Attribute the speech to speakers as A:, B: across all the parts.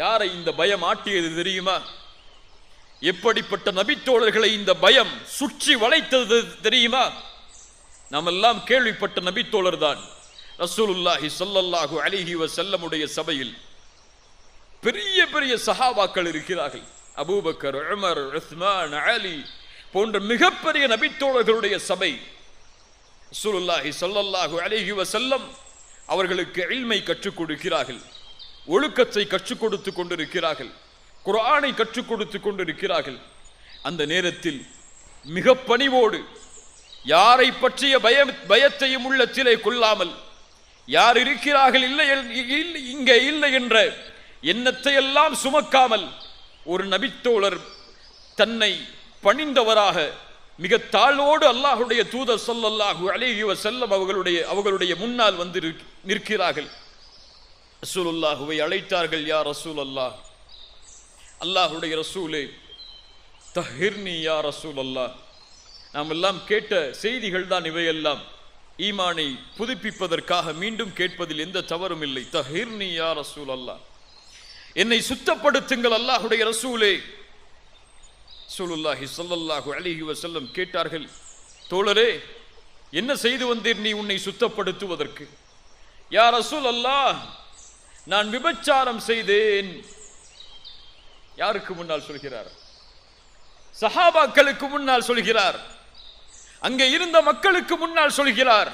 A: யாரை இந்த பயம் ஆட்டியது தெரியுமா? எப்படிப்பட்ட நபித்தோழர்களை இந்த பயம் சுற்றி வளைத்தது தெரியுமா? நாம் எல்லாம் கேள்விப்பட்ட நபித்தோழர் தான் ரசூலுல்லாஹி சொல்லல்லாஹு அலிஹி செல்லமுடைய சபையில் பெரிய பெரிய சஹாபாக்கள் இருக்கிறார்கள். அபூபக்கர் உமர் உஸ்மான் அலி போன்ற மிகப்பெரிய நபித்தோழர்களுடைய சபை. ரசூலுல்லாஹி சொல்லல்லாஹு அலிஹி செல்லம் அவர்களுக்கு எளிமை கற்றுக் கொடுக்கிறார்கள். ஒழுக்கத்தை கற்றுக் கொடுத்து கொண்டிருக்கிறார்கள். குரானை கற்றுக் கொடுத்து கொண்டிருக்கிறார்கள். அந்த நேரத்தில் மிக பணிவோடு யாரை பற்றிய பயம் பயத்தையும் உள்ளத்திலே கொள்ளாமல் யார் இருக்கிறார்கள் இல்லை இங்கே இல்லை என்ற எண்ணத்தை எல்லாம் சுமக்காமல் ஒரு நபித்தோழர் தன்னை பணிந்தவராக மிக தாழ்வோடு அல்லாஹுடைய தூதர் சொல்லல்லாஹு அழகிய செல்லம் அவர்களுடைய அவர்களுடைய முன்னால் வந்து நிற்கிறார்கள். ரசூலுல்லாஹுவை அழைத்தார்கள் யா ரசூல் அல்லாஹ் அல்லாஹுடைய ரசூலே தஹிர்னி யா ரசூல் அல்லாஹ் நாம் எல்லாம் கேட்ட செய்திகள் தான் இவையெல்லாம். ஈமானை புதுப்பிப்பதற்காக மீண்டும் கேட்பதில் எந்த தவறும் இல்லை. தஹிர்னி யா ரசூல் அல்லாஹ் என்னை சுத்தப்படுத்துங்கள் அல்லாஹுடைய ரசூலே. சூலுல்லாஹி சொல்லல்லாஹு அலிஹி வசல்லம் கேட்டார்கள் தோழரே என்ன செய்து வந்தீர் நீ உன்னை சுத்தப்படுத்துவதற்கு? யா ரசூல் அல்லாஹ் நான் விபச்சாரம் செய்தேன். யாருக்கு முன்னால் சொல்கிறார்? சஹாபாக்களுக்கு முன்னால் சொல்கிறார். அங்கே இருந்த மக்களுக்கு முன்னால் சொல்கிறார்.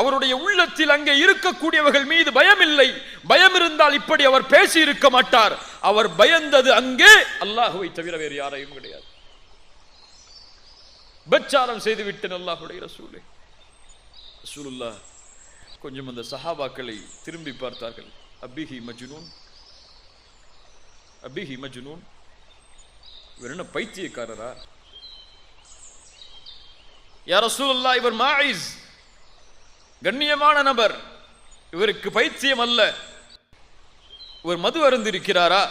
A: அவருடைய உள்ளத்தில் அங்கே இருக்கக்கூடியவர்கள் மீது பயம் இல்லை பயம் இருந்தால் இப்படி அவர் பேசி இருக்க மாட்டார். அவர் பயந்தது அங்கே. அல்லாஹுவை தவிர வேறு யாரையும் கிடையாது. பச்சாரம் செய்து விட்டேன் அல்லாஹுடைய ரசூலே. ரசூலுல்லா கொஞ்சம் அந்த சஹாபாக்களை திரும்பி பார்த்தார்கள். அபிஹி மஜ்னூன். அபிஹி மஜ்னூன். இவர் என்ன பைத்தியக்காரரா? யார் ரசூலுல்லா இவர் மாயிஸ் கண்ணியமான நபர். இவருக்கு பைத்தியம் அல்ல. இவர் மது அருந்திருக்கிறாரா?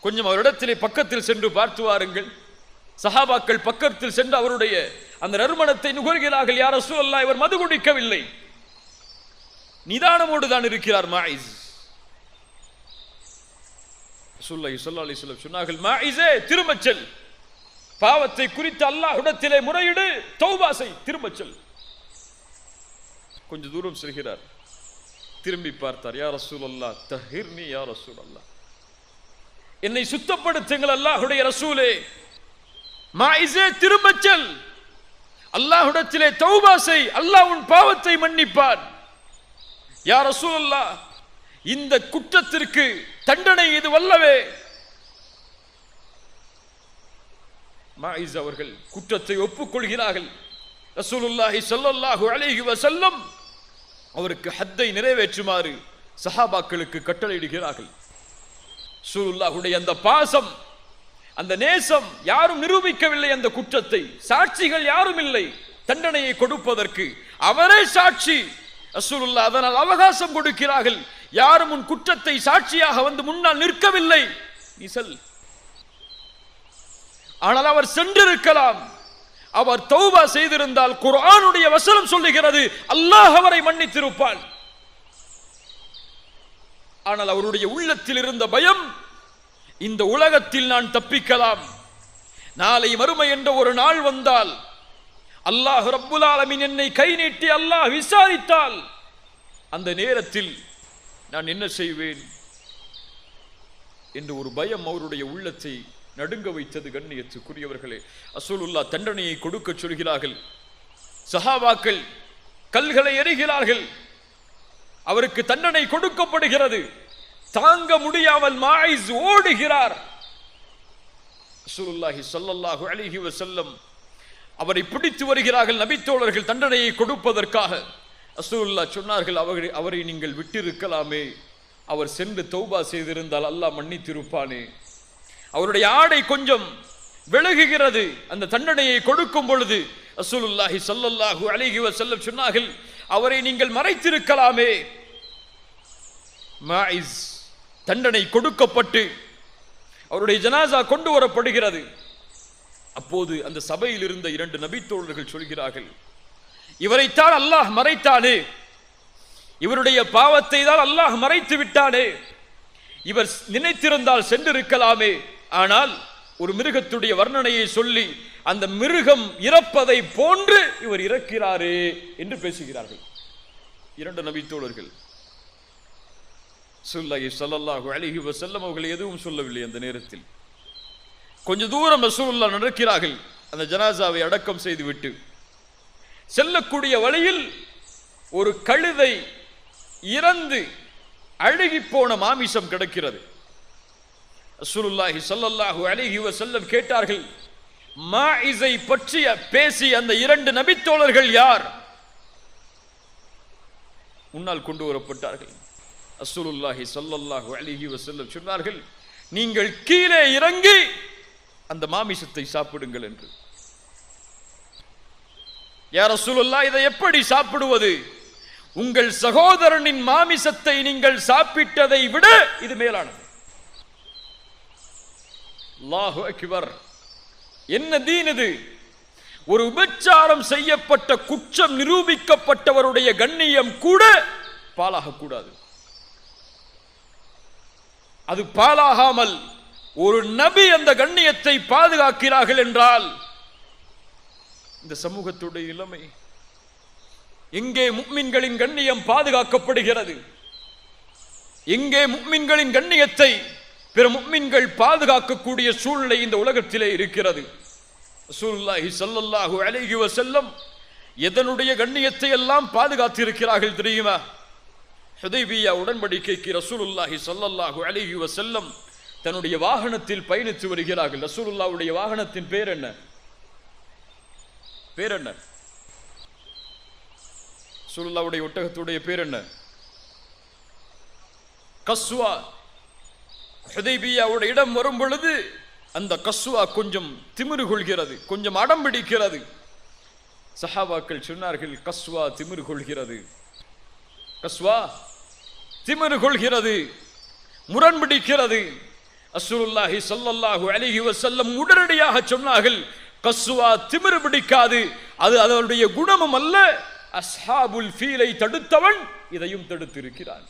A: கொஞ்சம் அவரிடத்திலே பக்கத்தில் சென்று பார்த்து வாருங்கள். சஹாபாக்கள் பக்கத்தில் சென்று அவருடைய அந்த நறுமணத்தை நுகர்கிறார்கள். யார் ரசூலுல்லாஹ் இவர் மது குடிக்கவில்லை. நிதானமோடு தான் இருக்கிறார் மாயிஸ் சுல்லை சொல்லா அலி சொல்லம் சொன்னார்கள் மாயிஸே திரும்பச் செல். பாவத்தை குறித்து அல்லாஹ்விடத்திலே முறையிடு தௌபாசை திருமச்சல் திரும்பச் செல். கொஞ்ச தூரம் செல்கிறார். திரும்பி பார்த்தார் யா நீ தஹிர்னி ரசூல் அல்லா என்னை சுத்தப்படுத்துங்கள் அல்லாஹுடைய ரசூலே. மாயிஸே திரும்பச் செல். அல்லாஹ்விடத்திலே தௌபா அல்லாஹ் உன் பாவத்தை மன்னிப்பான் யார் ரசூலல்லா இந்த குற்றத்திற்கு தண்டனை இது வல்லவே. மாயிஸ் அவர்கள் குற்றத்தை ஒப்புக்கொள்கிறார்கள். ரசூலுல்லாஹி ஸல்லல்லாஹு அலைஹி வஸல்லம் அவருக்கு ஹத்தை நிறைவேற்றுமாறு சஹாபாக்களுக்கு கட்டளையிடுகிறார்கள். ரசூலுல்லாஹுடைய அந்த பாசம் அந்த நேசம் யாரும் நிரூபிக்கவில்லை அந்த குற்றத்தை. சாட்சிகள் யாரும் இல்லை. தண்டனையை கொடுப்பதற்கு அவரே சாட்சி. ரசூலுல்லா அதனால் அவகாசம் கொடுக்கிறார்கள். யாரும் உன் குற்றத்தை சாட்சியாக வந்து முன்னால் நிற்கவில்லை. நீ செல். ஆனால் அவர் சென்றிருக்கலாம். அவர் தௌபா செய்திருந்தால் குரானுடைய வசனம் சொல்லுகிறது. அல்லாஹ் அவரை மன்னித்திருப்பான். ஆனால் அவருடைய உள்ளத்தில் இருந்த பயம் இந்த உலகத்தில் நான் தப்பிக்கலாம். நாளை மறுமை என்ற ஒரு நாள் வந்தால் அல்லாஹ் ரப்புல் என்னை கை நீட்டி அல்லாஹ் விசாரித்தால் அந்த நேரத்தில் நான் என்ன செய்வேன்? என்று ஒரு பயம் அவருடைய உள்ளத்தை நடுங்க வைத்தது கண்ணியத்துக்குரியவர்களே. அசூலுல்லா தண்டனையை கொடுக்க சொல்கிறார்கள். சஹாபாக்கள் கல்களை எறிகிறார்கள். அவருக்கு தண்டனை கொடுக்கப்படுகிறது. தாங்க முடியாமல் மாயிஸ் ஓடுகிறார். ரசூலுல்லாஹி ஸல்லல்லாஹு அலைஹி வஸல்லம் அவரை பிடித்து வருகிறார்கள் நபித்தோழர்கள் தண்டனையை கொடுப்பதற்காக. ரசூல்லா சொன்னார்கள் அவரை அவரை நீங்கள் விட்டிருக்கலாமே. அவர் சென்று தௌபா செய்திருந்தால் அல்லாஹ் மன்னித்திருப்பானே. அவருடைய ஆடை கொஞ்சம் விலகுகிறது. அந்த தண்டனையை கொடுக்கும் பொழுது ரசூலுல்லாஹி சல்லல்லாஹு அலைஹி செல்ல சொன்னார்கள் அவரை நீங்கள் மறைத்திருக்கலாமே. தண்டனை கொடுக்கப்பட்டு அவருடைய ஜனாசா கொண்டு வரப்படுகிறது. அப்போது அந்த சபையில் இருந்த இரண்டு நபித்தோழர்கள் சொல்கிறார்கள் இவரைத்தான் அல்லாஹ் மறைத்தானே. இவருடைய பாவத்தை தான் அல்லாஹ் மறைத்து விட்டானே. இவர் நினைத்திருந்தால் சென்றிருக்கலாமே. ஆனால் ஒரு மிருகத்துடைய வர்ணனையை சொல்லி அந்த மிருகம் இறப்பதை போன்று இவர் இறக்கிறாரே என்று பேசுகிறார்கள். இரண்டு நபித்தோழர்கள். சுல்லாஹி ஸல்லல்லாஹு அலைஹி வஸல்லம் அவர்கள் எதுவும் சொல்லவில்லை அந்த நேரத்தில். கொஞ்ச தூரம் ரசூல்லா நடக்கிறார்கள். அந்த ஜனாசாவை அடக்கம் செய்துவிட்டு செல்லக்கூடிய வழியில் ஒரு கழுதை இறந்து அழுகி போன மாமிசம் கிடக்கிறது. ரசூலுல்லாஹி சல்லல்லாஹு அலிஹி வசல்லம் கேட்டார்கள் மாஇஸை பற்றி பேசி அந்த இரண்டு நபித்தோழர்கள் யார்? முன்னால் கொண்டு வரப்பட்டார்கள். அசுலுல்லாஹி சல்லல்லாஹு அலிஹி வசல்லம் சொன்னார்கள் நீங்கள் கீழே இறங்கி அந்த மாமிசத்தை சாப்பிடுங்கள் என்று. யார சூழல்லா இதை எப்படி சாப்பிடுவது? உங்கள் சகோதரனின் மாமிசத்தை நீங்கள் சாப்பிட்டதை விட இது மேலானது. அக்பர். என்ன தீன் இது? ஒரு உபச்சாரம் செய்யப்பட்ட குற்றம் நிரூபிக்கப்பட்டவருடைய கண்ணியம் கூட பாலாகக்கூடாது அது பாலாகாமல் ஒரு நபி அந்த கண்ணியத்தை பாதுகாக்கிறார்கள் என்றால் இந்த சமூகத்துடைய இளமை எங்கே முக்மின்களின் கண்ணியம் பாதுகாக்கப்படுகிறது? எங்கே முக்மின்களின் கண்ணியத்தை பிற முக்மின்கள் பாதுகாக்கக்கூடிய சூழ்நிலை இந்த உலகத்திலே இருக்கிறது? ரசூலுல்லாஹி ஸல்லல்லாஹு அலைஹி வஸல்லம் எதனுடைய கண்ணியத்தை எல்லாம் பாதுகாத்து இருக்கிறார்கள் தெரியுமா? ஹுதைபியா உடன்படிக்கைக்கு ரசூலுல்லாஹி ஸல்லல்லாஹு அலைஹி வஸல்லம் தன்னுடைய வாகனத்தில் பயணித்து வருகிறார்கள். ரசூலுல்லாவுடைய வாகனத்தின் பேர் என்ன? பேர் என்ன? சுருல்லாவுடைய ஒட்டகத்துடைய பேர் என்ன? கஸ்வா. ஹுதைபியாவோட இடம் வரும் பொழுது அந்த கஸ்வா கொஞ்சம் திமிரு கொள்கிறது கொஞ்சம் அடம் பிடிக்கிறது. சஹாபாக்கள் சொன்னார்கள் கஸ்வா திமிரு கொள்கிறது. கஸ்வா திமிரு கொள்கிறது முரண்பிடிக்கிறது. அசுருல்லாஹி ஸல்லல்லாஹு அலைஹி வஸல்லம் உடனடியாக சொன்னார்கள் கசுவா திமிரு பிடிக்காது அது அதனுடைய குணமும் அல்ல. அஸ்ஹாபுல் ஃபீலை தடுத்தவன் இதையும் தடுத்திருக்கிறான்.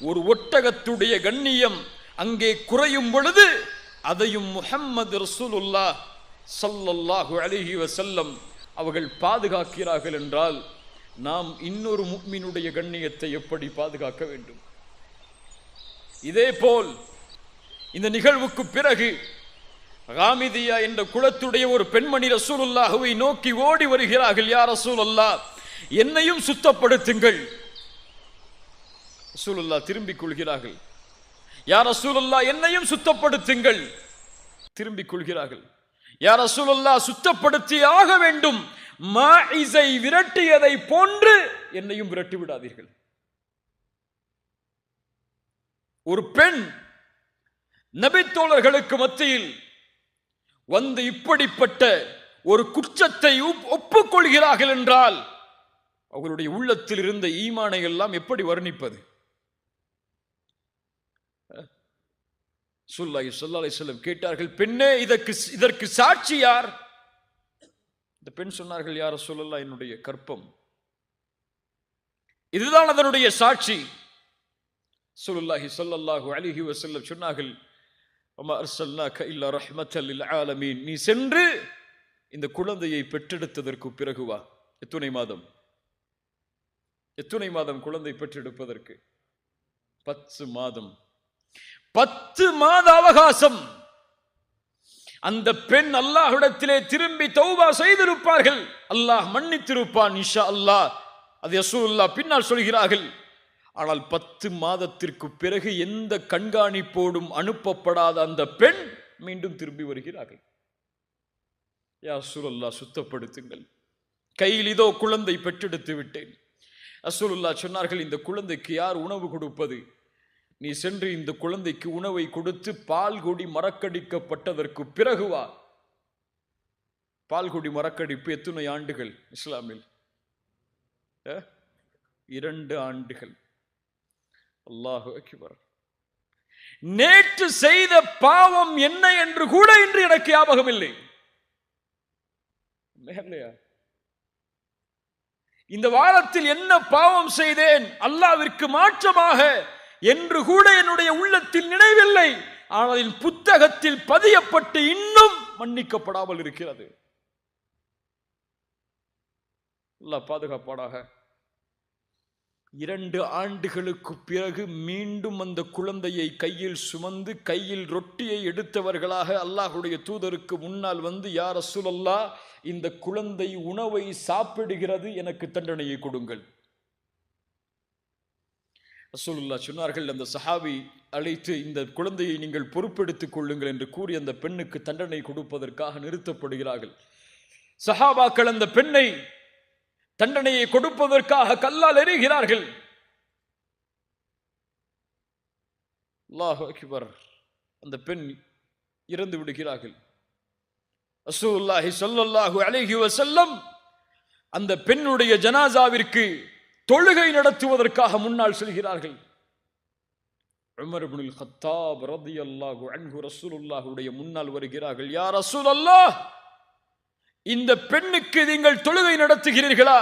A: ஒரு ஒட்டகத்துடைய கண்ணியம் அங்கே குறையும் பொழுது அதையும் முஹம்மது ரசூலுல்லா சல்லல்லாஹு அலைஹி வசல்லம் அவர்கள் பாதுகாக்கிறார்கள் என்றால் நாம் இன்னொரு முக்மினுடைய கண்ணியத்தை எப்படி பாதுகாக்க வேண்டும்? இதே போல் இந்த நிகழ்வுக்கு பிறகு ராமிதியா என்ற குலத்துடைய ஒரு பெண்மணி ரசூலுல்லாஹுவை நோக்கி ஓடி வருகிறார்கள் யார் ரசூலுல்லா என்னையும் சுத்தப்படுத்துங்கள். ரசூலுல்லா திரும்பிக் கொள்கிறார்கள் யார் ரசூலுல்லா என்னையும் சுத்தப்படுத்துங்கள். திரும்பிக் கொள்கிறார்கள் யார் ரசூலுல்லா சுத்தப்படுத்தி ஆக வேண்டும். மாஇஸை விரட்டியதை போன்று என்னையும் விரட்டி விடாதீர்கள் ஒரு பெண் நபித்தோழர்களுக்கு மத்தியில் வந்து இப்படிப்பட்ட ஒரு குற்றத்தை ஒப்- ஒப்புக்கொள்கிறார்கள் என்றால் அவர்களுடைய உள்ளத்தில் இருந்த ஈமானை எல்லாம் எப்படி வர்ணிப்பது? சுல்லாஹி ஸல்லல்லாஹு செல்லம் கேட்டார்கள் பெண்ணே இதற்கு இதற்கு சாட்சி யார்? இந்த பெண் சொன்னார்கள் யார சொல்லலாம் என்னுடைய கற்பம். இதுதான் அதனுடைய சாட்சி. சுல்லாஹி சொல்லல்லாஹு அலிஹி வசல்லம் சொன்னார்கள் இல்லா ரஹ்மத்தல் ஆலமீன் நீ சென்று இந்த குழந்தையை பெற்றெடுத்ததற்கு பிறகு வா. எத்துணை மாதம். எத்துணை மாதம் குழந்தை பெற்றெடுப்பதற்கு. பத்து மாதம். பத்து மாத அவகாசம். அந்த பெண் அல்லாஹ்விடத்திலே திரும்பி தௌபா செய்திருப்பார்கள். அல்லாஹ் மன்னித்திருப்பான் இஷா அல்லாஹ். அது யசூல்லா பின்னால் சொல்கிறார்கள். ஆனால் பத்து மாதத்திற்கு பிறகு எந்த கண்காணிப்போடும் அனுப்பப்படாத அந்த பெண் மீண்டும் திரும்பி வருகிறார்கள். யா சுரல்லா சுத்தப்படுத்துங்கள். கையில் இதோ குழந்தை பெற்றெடுத்து விட்டேன். அசூலுல்லா சொன்னார்கள் இந்த குழந்தைக்கு யார் உணவு கொடுப்பது? நீ சென்று இந்த குழந்தைக்கு உணவை கொடுத்து பால்குடி மறக்கடிக்கப்பட்டதற்கு பிறகு வா. பால்குடி மறக்கடிப்பு எத்தனை ஆண்டுகள் இஸ்லாமில்? இரண்டு ஆண்டுகள். அல்லாஹு அக்பர். நேற்று செய்த பாவம் என்ன என்று கூட இன்று எனக்கு ஞாபகம் இல்லை. இந்த வாரத்தில் என்ன பாவம் செய்தேன்? அல்லாவிற்கு மாற்றமாக என்று கூட என்னுடைய உள்ளத்தில் நினைவில்லை. ஆனால் என் புத்தகத்தில் பதியப்பட்டு இன்னும் மன்னிக்கப்படாமல் இருக்கிறது. அல்லாஹ் பாதுகாப்பாடாக இரண்டு ஆண்டுகளுக்கு பிறகு மீண்டும் அந்த குழந்தையை கையில் சுமந்து கையில் ரொட்டியை எடுத்தவர்களாக அல்லாஹுடைய தூதருக்கு முன்னால் வந்து யார் அசுலல்லா இந்த குழந்தை உணவை சாப்பிடுகிறது எனக்கு தண்டனையை கொடுங்கள். ரசூலுல்லா சொன்னார்கள் அந்த சஹாபி அழைத்து இந்த குழந்தையை நீங்கள் பொறுப்பெடுத்துக் கொள்ளுங்கள் என்று கூறி அந்த பெண்ணுக்கு தண்டனை கொடுப்பதற்காக நிறுத்தப்படுகிறார்கள். சஹாபாக்கள் அந்த பெண்ணை தண்டனையை கொடுப்பதற்காக கல்லால் எறிகிறார்கள். அல்லாஹ் அக்பர் அந்த பெண் இறந்து விடுகிறார்கள். ரசூலுல்லாஹி ஸல்லல்லாஹு அலைஹி வஸல்லம் அந்த பெண்ணுடைய ஜனாசாவிற்கு தொழுகை நடத்துவதற்காக முன்னால் செல்கிறார்கள். உமர் இப்னுல் கத்தாப் ரலியல்லாஹு அன்ஹு ரசூலுல்லாஹுடைய முன்னால் வருகிறார்கள். யார் யா ரசூலல்லாஹ் இந்த பெண்ணுக்கு நீங்கள் தொழுகை நடத்துகிறீர்களா?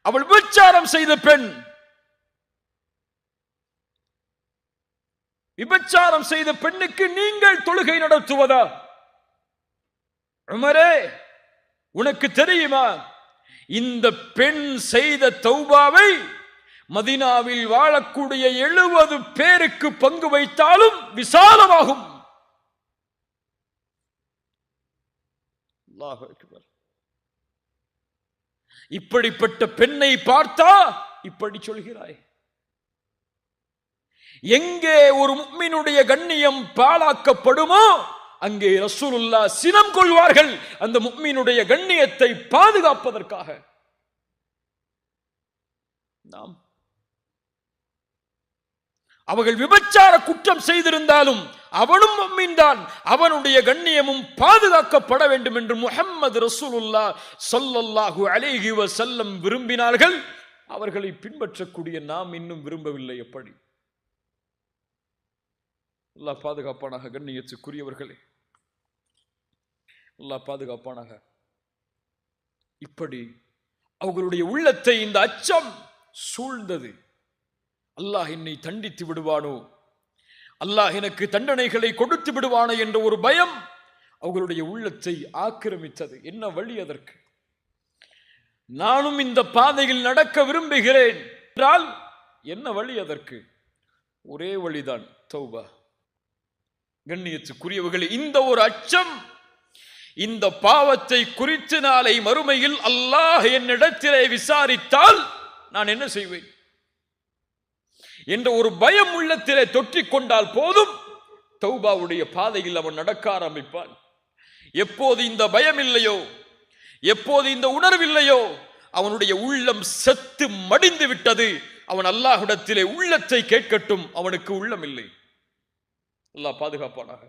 A: அவள் விபச்சாரம் செய்த பெண். விபச்சாரம் செய்த பெண்ணுக்கு நீங்கள் தொழுகை நடத்துவதா? உமரே உனக்கு தெரியுமா? இந்த பெண் செய்த தௌபாவை மதினாவில் வாழக்கூடிய எழுபது பேருக்கு பங்கு வைத்தாலும் விசாலமாகும் அல்லாஹ் அக்பர். இப்படிப்பட்ட பெண்ணை பார்த்தா இப்படி சொல்கிறாய். எங்கே ஒரு முக்மினுடைய கண்ணியம் பாழாக்கப்படுமோ அங்கே ரசூலுல்லா சினம் கொள்வார்கள் அந்த முக்மினுடைய கண்ணியத்தை பாதுகாப்பதற்காக. நாம் அவர்கள் விபச்சார குற்றம் செய்திருந்தாலும் அவனும் முஃமின் தான். அவனுடைய கண்ணியமும் பாதுகாக்கப்பட வேண்டும் என்று முஹம்மது ரசூலுல்லா சொல்லல்லாஹு அலேஹி வஸல்லம் விரும்பினார்கள். அவர்களை பின்பற்றக்கூடிய நாம் இன்னும் விரும்பவில்லை எப்படி? அல்லாஹ் பாதுகாப்பானாக கண்ணியத்துக்குரியவர்களே. அல்லாஹ் பாதுகாப்பானாக. இப்படி அவர்களுடைய உள்ளத்தை இந்த அச்சம் சூழ்ந்தது. அல்லாஹ் என்னை தண்டித்து விடுவானோ? அல்லாஹ் எனக்கு தண்டனைகளை கொடுத்து விடுவானோ என்ற ஒரு பயம் அவர்களுடைய உள்ளத்தை ஆக்கிரமித்தது. என்ன வழி அதற்கு? நானும் இந்த பாதையில் நடக்க விரும்புகிறேன் என்றால் என்ன வழி அதற்கு? ஒரே வழிதான் தௌபா. கண்ணியத்துக்குரியவர்களே இந்த ஒரு அச்சம் இந்த பாவத்தை குறித்து நாளை மறுமையில் அல்லாஹ் என்னிடத்திலே விசாரித்தால் நான் என்ன செய்வேன்? என்ற ஒரு பயம் உள்ளத்திலே தொற்றி கொண்டால் போதும். தௌபாவுடைய பாதையில் அவன் நடக்க ஆரம்பிப்பான். எப்போது இந்த பயம் இல்லையோ எப்போது இந்த உணர்வில்லையோ அவனுடைய உள்ளம் செத்து மடிந்து விட்டது. அவன் அல்லாஹுடத்திலே உள்ளத்தை கேட்கட்டும் அவனுக்கு உள்ளம் இல்லை. அல்லாஹ் பாதுகாப்பானாக.